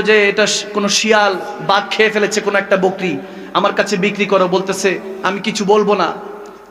যে, এটা কোনো শিয়াল বাঘ খেয়ে ফেলেছে কোনো একটা বকরি। আমার কাছে বিক্রি করো। বলতেছে, আমি কিছু বলব না।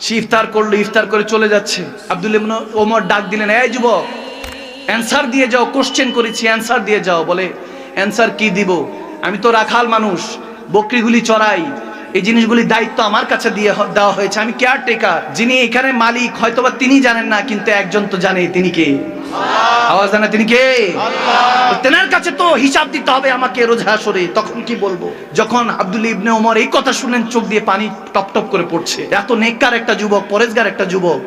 সে ইফতার করল, ইফতার করে চলে যাচ্ছে। আব্দুল ইবনে ওমর ডাক দিলেন, এই যুবক, অ্যান্সার দিয়ে যাও, কোশ্চেন করেছি, অ্যান্সার দিয়ে যাও। বলে, অ্যান্সার কি দিব? আমি তো রাখাল মানুষ, বকরিগুলি চড়াই। এই জিনিসগুলি দায়িত্ব আমার কাছে দিয়ে দেওয়া হয়েছে। আমি কেয়ার টেকার যিনি এখানে মালিক, হয়তোবা তিনি জানেন না, কিন্তু একজন তো জানে তিনি কে। আওয়াজ জানে তিনি কে? তেনার কাছে তো হিসাব দিতে হবে আমাকে রোজ হাসরে তখন কি বলব? যখন আব্দুল ইবনে ওমর এই কথা শুনেন চোখ দিয়ে পানি টপ টপ করে পড়ছে। এত নেককার একটা যুবক পরেশগার একটা যুবক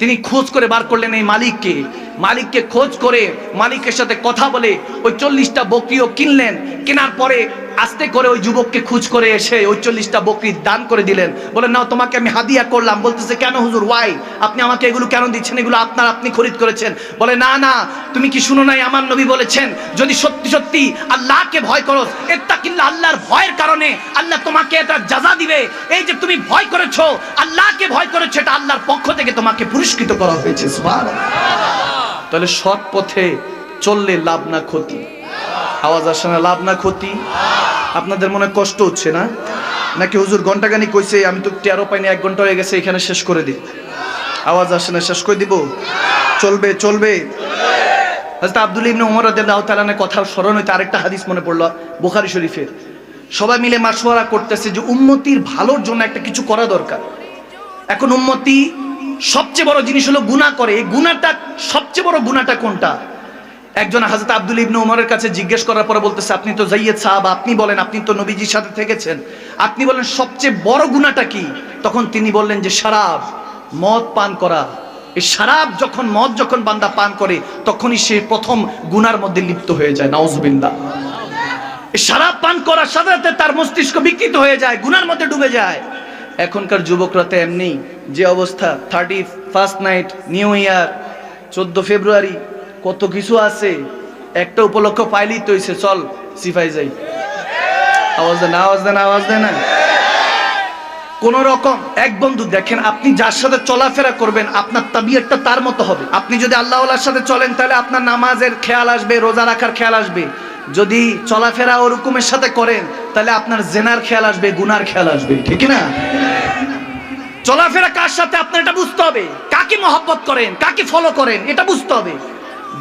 তিনি খোঁজ করে বার করলেন এই মালিককে। মালিককে খোঁজ করে মালিকের সাথে কথা বলে ওই চল্লিশটা বকরিও কিনলেন। কেনার পরে আস্তে করে ওই যুবককে খোঁজ করে এসে ওই চল্লিশটা বকরি দান করে দিলেন। বলেন নাও, তোমাকে আমি হাদিয়া করলাম। বলতেছে, কেন হুজুর ওয়াই আপনি আমাকে এগুলো কেন দিচ্ছেন? এগুলো আপনার, আপনি খরিদ করেছেন। বলে, না না, তুমি কি শুনো নাই? আমার নবী বলেছেন, যদি সত্যি সত্যি আল্লাহকে ভয় করো এটা এত্তাকিল্লা আল্লাহর ভয়ের কারণে আল্লাহ তোমাকে এটা জাজা দিবে। এই যে তুমি ভয় করেছ, আল্লাহকে ভয় করেছ, এটা আল্লাহর পক্ষ থেকে তোমাকে পুরস্কৃত করা হয়েছে। সুবহানাল্লাহ। তাহলে সৎ পথে চললে লাভ না ক্ষতি। আওয়াজ আসে না, লাভ না ক্ষতি? আপনাদের মনে কষ্ট হচ্ছে না? নাকি হুজুর ঘন্টাখানি কইছে, আমি তো টেরো পাইনি, এক ঘণ্টা হয়ে গেছে, এখানে শেষ করে দিই। আওয়াজ আসে না, শেষ করে দিব? চলবে চলবে। আব্দুল ইবনে ওমর রাদিয়াল্লাহু তাআলার কথা স্মরণ হইতে আরেকটা হাদিস মনে পড়ল, বুখারী শরীফের। সবাই মিলে মাসওয়ারা করতেছে যে, উম্মতির ভালোর জন্য একটা কিছু করা দরকার। এখন উম্মতি সবচেয়ে বড় জিনিস হলো গুনাহ করে। এই গুনাহটা, সবচেয়ে বড় গুনাহটা কোনটা? একজন হাজরত আব্দুল ইবনে উমরের কাছে জিজ্ঞেস করার পরে বলতেছে, আপনি তো জাইয়েদ সাহাব, আপনি বলেন, আপনি তো নবীজির সাথে থেকেছেন। আপনি বলেন, সবচেয়ে বড় গুনাহটা কি? তখন তিনি বললেন যে শারাব মদ পান করা। এই শারাব যখন, মদ যখন বান্দা পান করে, তখনই সে প্রথম গুনার মধ্যে লিপ্ত হয়ে যায়। নাউজুবিল্লাহ। এই শারাব পান করার সাথে সাথে তার মস্তিষ্ক বিকৃত হয়ে যায় গুনার মধ্যে ডুবে যায়। এখনকার যুবকরা তো এমনি যে অবস্থা thirty first night new year চোদ্দ ফেব্রুয়ারি, কত কিছু আছে, একটা উপলক্ষ পাইলেই তো হইছে, চল সিফাই যাই। আওয়াজ দেন আওয়াজ দেন আওয়াজ দেন। কোন রকম, এক বন্ধু, দেখেন আপনি যার সাথে চলাফেরা করবেন, আপনার তাবিয়তটা তার মতো হবে। আপনি যদি আল্লাহর সাথে চলেন, তাহলে আপনার নামাজের খেয়াল আসবে, রোজা রাখার খেয়াল আসবে। যদি চলাফেরা ওরকমের সাথে করেন, তাহলে আপনার জেনার খেয়াল আসবে, গুনার খেয়াল আসবে, ঠিক না? চলাফেরা কার সাথে আপনার এটা বুঝতে হবে? কাকে মহব্বত করেন? কাকে ফলো করেন? এটা বুঝতে হবে।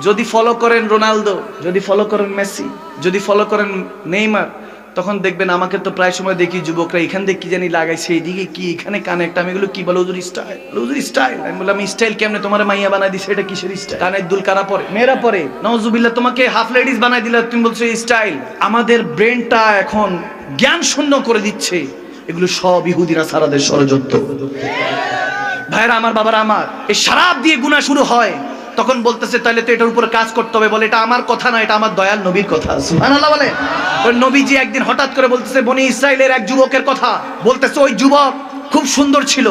যদি ফলো করেন রোনালদো, যদি ফলো করেন মেসি, যদি ফলো করেন নেইমার, তখন দেখবেন আমাকে তো প্রায় সময় দেখি যুবকরা এখান থেকে কি জানি লাগাইছে, এইদিকে কি, এখানে কানেক্ট আমি এগুলো কি বলো হুজুর স্টাইল হুজুর স্টাইল আমি বললাম স্টাইল কেমনে? তোমার মাইয়া বানাই দিছে, এটা কিসের স্টাইল কানের দুল কারা পরে, মেয়েরা পরে নওজুবিল্লাহ তোমাকে হাফ লেডিস বানাই দিলে, তুমি বলছো স্টাইল আমাদের ব্রেনটা এখন জ্ঞান শূন্য করে দিচ্ছে। এগুলো সব ইহুদিরা সারাদের ষড়যন্ত্র। ভাইরা আমার বাবারা, আমার। এই শারাব দিয়ে গুণা শুরু হয়, তখন বলতেছে তাহলে তো এটার উপরে কাজ করতে হবে, বলে, এটা আমার কথা না, এটা আমার দয়াল নবীর কথা। সুবহানাল্লাহ বলে। ওই নবীজি একদিন হঠাৎ করে বলতেছে, বনি ইসরায়েলের এক যুবকের কথা। বলতেছে, ওই যুবক খুব সুন্দর ছিল।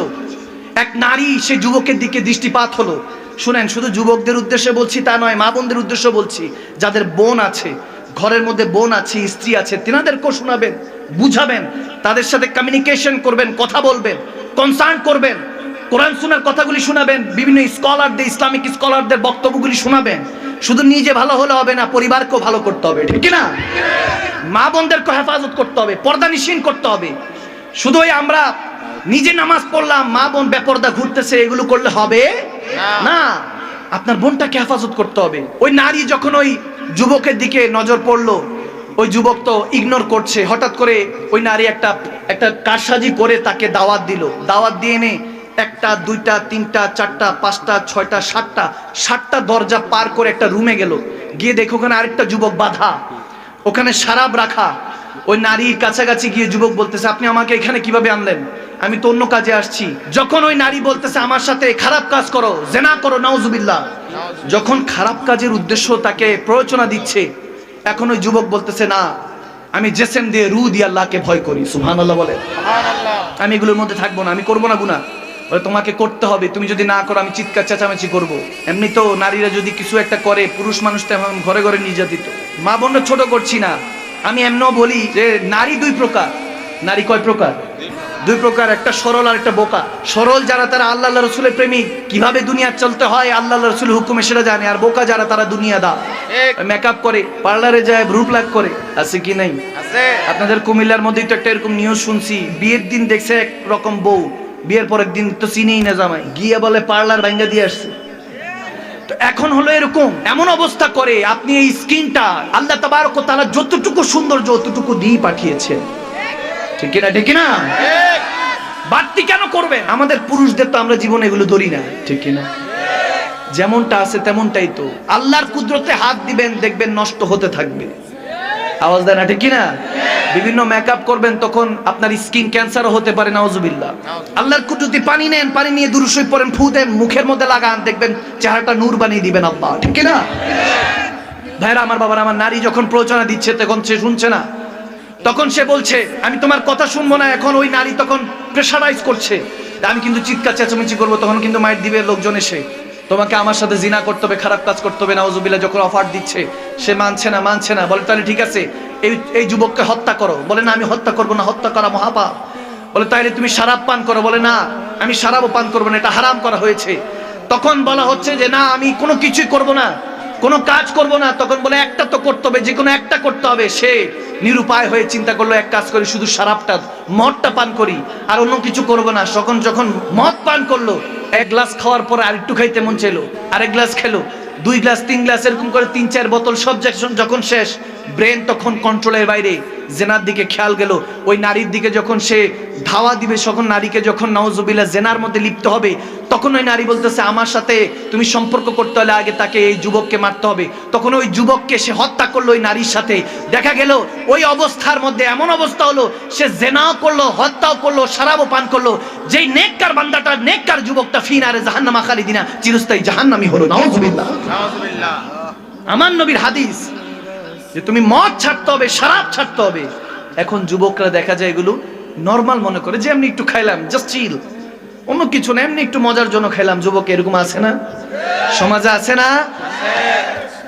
এক নারী সে যুবকের দিকে দৃষ্টিপাত হলো। শুনেন, শুধু যুবকদের উদ্দেশ্যে বলছি তা নয়, মা বোনদের উদ্দেশ্যে বলছি, যাদের বোন আছে ঘরের মধ্যে বোন আছে স্ত্রী আছে তেনাদেরকেও শোনাবেন বুঝাবেন তাদের সাথে কমিউনিকেশন করবেন কথা বলবেন কনসার্ন করবেন কোরআন শোনার কথাগুলি শোনাবেন বিভিন্ন স্কলারদের ইসলামিক স্কলারদের বক্তব্যগুলি শোনাবেন। শুধু নিজে ভালো হলে হবে না পরিবারকেও ভালো করতে হবে ঠিক না মা বোনদেরকে হেফাজত করতে হবে পর্দা নিশীন করতে হবে। শুধু ওই আমরা নিজে নামাজ পড়লাম মা বোন বেপর্দা ঘুরতেছে এগুলো করলে হবে? না। আপনার বোনটাকে হেফাজত করতে হবে। ওই নারী যখন ওই যুবকের দিকে নজর পড়ল। ওই যুবক তো ইগনোর করছে। হঠাৎ করে ওই নারী একটা একটা কারসাজি করে তাকে দাওয়াত দিল। দাওয়াত দিয়ে এনে একটা, দুইটা, তিনটা, চারটা, পাঁচটা, ছয়টা, সাতটা সাতটা দরজা পার করে একটা রুমে গেল। গিয়ে দেখো ওখানে আরেকটা যুবক বাধা। ওখানে সারাব রাখা। ওই নারীর কাছাকাছি গিয়ে যুবক বলতেছে, আপনি আমাকে এখানে কীভাবে আনলেন? আমি তো অন্য কাজে আসছি। যখন ওই নারী বলতেছে আমার সাথে খারাপ কাজ করো জেনা করো নাউজুবিল্লাহ। যখন খারাপ কাজের উদ্দেশ্য তাকে প্ররোচনা দিচ্ছে এখন ওই যুবক বলতেছে না আমি জেসেম দিয়ে রু দিয়ে আল্লাহকে ভয় করি। সুবহানাল্লাহ বলে। আমি এগুলোর মধ্যে থাকব না আমি করব না গুনা বলে তোমাকে করতে হবে তুমি যদি না করো আমি চিৎকার চেঁচামেচি করব। এমনি তো নারীরা যদি কিছু একটা করে পুরুষ মানুষ তো এখন ঘরে ঘরে নির্যাতিত। মা বোনরা ছোট করছি না। আমি এমনও বলি যে নারী দুই প্রকার। নারী কয় প্রকার? দুই প্রকার একটা সরল আর একটা বোকা। সরল যারা তারা আল্লাহ রসুলের প্রেমিক। কীভাবে দুনিয়া চলতে হয় আল্লাহ রসুল হুকুমে সেটা জানে। আর বোকা যারা তারা দুনিয়া দা। মেকআপ করে পার্লারে যায় ভ্রু প্লাক করে। আছে কি নাই? আপনাদের কুমিল্লার মধ্যেই তো একটা এরকম নিউজ শুনছি। বিয়ের দিন দেখছে এক রকম বউ। বিয়ের পরের দিন তো চিনেই না জামাই। গিয়ে বলে পার্লার ভাঙ্গা দিয়ে আসছে। তো এখন হলো এরকম। এমন অবস্থা করে আপনি এই স্কিনটা আল্লাহ তাবারক ও তাআলা যতটুকু সুন্দর যতটুকু দিয়ে পাঠিয়েছে ঠিক না ঠিক না বাড়তি কেন করবেন? আমাদের পুরুষদের তো আমরা জীবনে এগুলো ধরি না ঠিক না যেমনটা আছে তেমনটাই তো। আল্লাহর কুদরতে হাত দিবেন দেখবেন নষ্ট হতে থাকবে। আওয়াজ দেয় না ঠিক না বিভিন্ন মেকআপ করবেন তখন আপনার স্কিন ক্যান্সারও হতে পারে নাউজুবিল্লাহ। আল্লাহর কুদরতি পানি নেন পানি নিয়ে দুরুসই পড়েন ফু দেন মুখের মধ্যে লাগান দেখবেন চেহারাটা নূর বানিয়ে দিবেন আল্লাহ ঠিক না ভাইরা আমার বাবার আমার নারী যখন প্রচারণা দিচ্ছে তখন সে শুনছে না। তখন সে বলছে, আমি তোমার কথা শুনব না, এখন ওই নারী তখন প্রেশারাইজ করছে। আমি কিন্তু চিৎকার, চেঁচামেচি করব, তখন কিন্তু মায়ের দিবে লোকজন এসে, তোমাকে আমার সাথে জিনা করতে হবে, খারাপ কাজ করতে হবে, নাউজুবিল্লাহ, যখন অফার দিচ্ছে, সে মানছে না মানছে না। বলে, তাহলে ঠিক আছে, এই এই যুবককে হত্যা করো। বলে, না, আমি হত্যা করব না, হত্যা করা মহাপাপ। বলে, তাইলে তুমি সারাপ পান করো। বলে, না, আমি শারাবও পান করব না, এটা হারাম করা হয়েছে। তখন বলা হচ্ছে যে, না, আমি কোনো কিছুই করব না, কোনো কাজ করব না। তখন বলে, একটা তো করতে হবে যে কোনো একটা করতে হবে। সে নিরুপায় হয়ে চিন্তা করল, এক কাজ করি, শুধু সারাপটা, মদটা পান করি, আর অন্য কিছু করব না। তখন যখন মদ পান করল, এক গ্লাস খাওয়ার পর আর একটু খাইতে মন চাইলো আর এক গ্লাস খেলো, দুই গ্লাস, তিন গ্লাস, এরকম করে তিন, চার বোতল সব যখন শেষ ব্রেন তখন কন্ট্রোলের বাইরে। জেনার দিকে খেয়াল গেল ওই নারীর দিকে যখন সে ধাওয়া দিবে তখন নারীকে যখন নওজুবিল্লা জেনার মধ্যে লিপ্ত হবে তখন ওই নারী বলতেছে আমার সাথে তুমি সম্পর্ক করতে হলে আগে তাকে এই যুবককে মারতে হবে। তখন ওই যুবককে সে হত্যা করল ওই নারীর সাথে। দেখা গেল ওই অবস্থার মধ্যে এমন অবস্থা হলো সে জেনাও করল হত্যাও করল শারাবও পান করল। যেই নেককার বান্দাটা নেককার যুবকটা ফিনারে জাহান্নামা খালিদিনা চিরস্থায়ী জাহান্নামি হলো নাউজুবিল্লাহ। আমার নবীর হাদিস যে তুমি মদ ছাড়তে হবে শরাব ছাড়তে হবে। এখন যুবকরা দেখা যায় এগুলো নর্মাল মনে করে যে এমনি একটু খাইলাম জাস্ট চিল অন্য কিছু না এমনি একটু মজার জন্য খাইলাম। যুবক এরকম আছে না? সমাজে আছে না?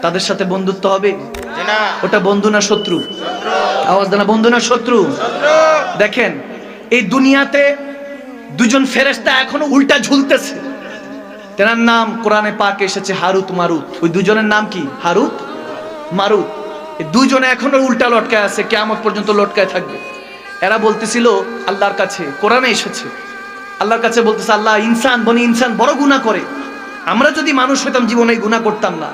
তাদের সাথে বন্ধুত্ব হবে? ওটা বন্ধু না শত্রু? আওয়াজ দেনা বন্ধু না শত্রু। দেখেন এই দুনিয়াতে দুজন ফেরেশতা এখনও উল্টা ঝুলতেছে। তেনার নাম কোরআনে পাক এসেছে হারুত মারুত। ওই দুজনের নাম কি? হারুত মারুত। দুজনে এখনও উল্টা লটকায় আছে কেমন পর্যন্ত লটকায় থাকবে। এরা বলতেছিল, আল্লাহর কাছে, কোরআনে এসেছে। আল্লাহর কাছে বলতেছে, আল্লাহ ইনসান, বনি ইনসান বড় গুনাহ করে। আমরা যদি মানুষ হইতাম জীবনে গুনাহ করতাম না।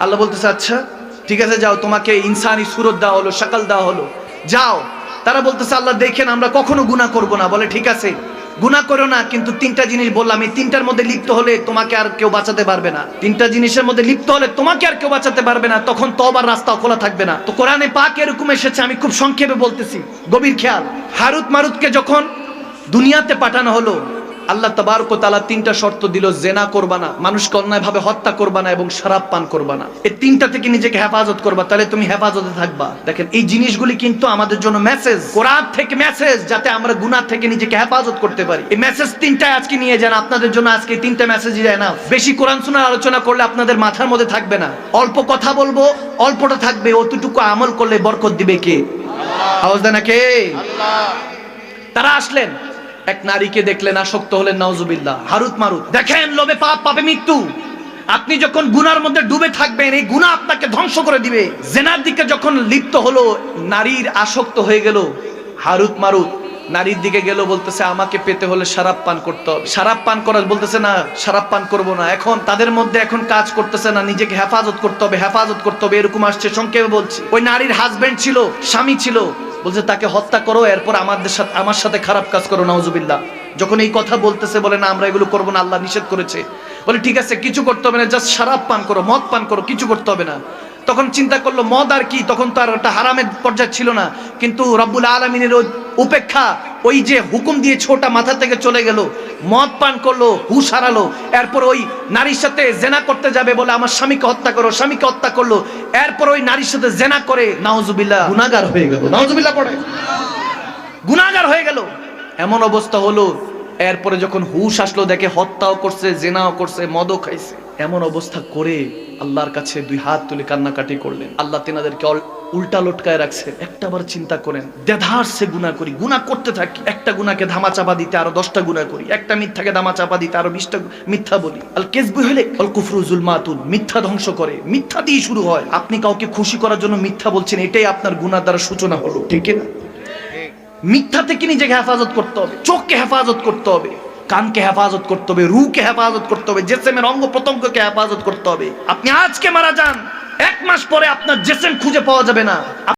আল্লাহ বলতেছে আচ্ছা ঠিক আছে, যাও, তোমাকে ইনসানি সুরত দেওয়া হলো সকাল দেওয়া হলো। যাও। তারা বলতেছে, আল্লাহ দেখেন আমরা কখনো গুনাহ করব না। বলে, ঠিক আছে গুনাহ করো না, কিন্তু তিনটা জিনিস বললাম। এই তিনটার মধ্যে লিপ্ত হলে তোমাকে আর কেউ বাঁচাতে পারবে না। তিনটা জিনিসের মধ্যে লিপ্ত হলে তোমাকে আর কেউ বাঁচাতে পারবে না। তখন তবার রাস্তা খোলা থাকবে না। তো কোরআনে পাক এরকম এসেছে, আমি খুব সংক্ষেপে বলতেছি। গভীর খেয়াল। হারুত মারুতকে যখন দুনিয়াতে পাঠানো হলো আল্লাহ তাবারক তাআলা তিনটা শর্ত দিল জেনা করবা না মানুষকে অন্যায়ভাবে হত্যা করবা না এবং শরাব পান করবা না। এই তিনটা থেকে নিজেকে হেফাজত করবা তাহলে তুমি হেফাজতে থাকবা। দেখেন এই জিনিসগুলি কিন্তু আমাদের জন্য মেসেজ কোরআন থেকে মেসেজ যাতে আমরা গুনাহ থেকে নিজেকে হেফাজত করতে পারি। এই মেসেজ তিনটাই আজকে নিয়ে যান আপনাদের জন্য আজকে তিনটা মেসেজ যায় না বেশি কোরআন শোনার আলোচনা করলে আপনাদের মাথার মধ্যে থাকবে না। অল্প কথা বলব অল্পটা থাকবে অতটুকু আমল করলে বরকত দিবে কে? আওয়াজ দেয় না কে? আল্লাহ। তারা আসলেন। এক নারীকে দেখলেন আসক্ত হলেন নওজুবিল্লাহ হারুত মারুত। দেখেন, লোভে পাপ, পাপে মৃত্যু। আপনি যখন গুনার মধ্যে ডুবে থাকবেন, এই গুনাহ আপনাকে ধ্বংস করে দিবে। জেনার দিকে যখন লিপ্ত হলো, নারীর আসক্ত হয়ে গেল, হারুত মারুত। নারীর দিকে গেল, বলতেছে, আমাকে পেতে হলে শারাপ পান করতে হবে। সারাপ পান করা বলতেছে, না শারাপ পান করব না। এখন তাদের মধ্যে এখন কাজ করতেছে না, নিজেকে হেফাজত করতে হবে, হেফাজত করতে হবে। এরকম আসছে, সংক্ষেপে বলছি। ওই নারীর হাজবেন্ড ছিল, স্বামী ছিল। বলছে, তাকে হত্যা করো, এরপর আমাদের সাথে আমার সাথে খারাপ কাজ করো, নাউজুবিল্লাহ। যখন এই কথা বলতেছে, বলে, না, আমরা এগুলো করব না, আল্লাহ নিষেধ করেছে। বলে, ঠিক আছে, কিছু করতে হবে না জাস্ট শারাপ পান করো, মদ পান করো, কিছু করতে হবে না। তখন চিন্তা করল, মদ আর কি, তখন তো আর একটা হারামের পর্যায়ে ছিল না। কিন্তু রব্বুল আলমিনের উপেক্ষা, ওই যে হুকুম দিয়ে ছোটা মাথা থেকে চলে গেল। মদ পান করল হুশ হারালো। এরপর ওই নারীর সাথে জেনা করতে যাবে বলে আমার স্বামীকে হত্যা করো স্বামীকে হত্যা করল। এরপর ওই নারীর সাথে জেনা করে নাউজুবিল্লাহ গুনাগার হয়ে গেল। নাউজুবিল্লাহ পড়ে। গুনাগার হয়ে গেল। এমন অবস্থা হলো এরপরে যখন হুশ আসলো দেখে হত্যাও করছে জেনাও করছে মদও খাইছে। এমন অবস্থা করে আল্লাহর কাছে দুই হাত তুলে কান্নাকাটি করলেন। আল্লাহ তেনাদেরকে উল্টা লটকায় রাখছে। একটা বার চিন্তা করেন, দেধার সে গুণা করি, গুণা করতে থাকি, একটা গুণাকে ধামা চাপা দিতে, আরও দশটা গুণা করি, একটা মিথ্যাকে ধামা চাপা দিতে, আরও বিশটা মিথ্যা বলি। আল কেসবু হলে অল কুফরু জুলমাতুন, মিথ্যা ধ্বংস করে। মিথ্যা দিয়ে শুরু হয়। আপনি কাউকে খুশি করার জন্য মিথ্যা বলছেন, এটাই আপনার গুণার দ্বারা সূচনা হলো। ঠিক না মিথ্যা থেকে নিজেকে হেফাজত করতে হবে? চোখকে হেফাজত করতে হবে। কানকে হেফাজত করতে হবে। রুকে হেফাজত করতে হবে। জেসেমের অঙ্গ প্রত্যঙ্গকে হেফাজত করতে হবে। আপনি আজকে মারা যান। এক মাস পরে আপনার জেসেন্ট খুঁজে পাওয়া যাবে না।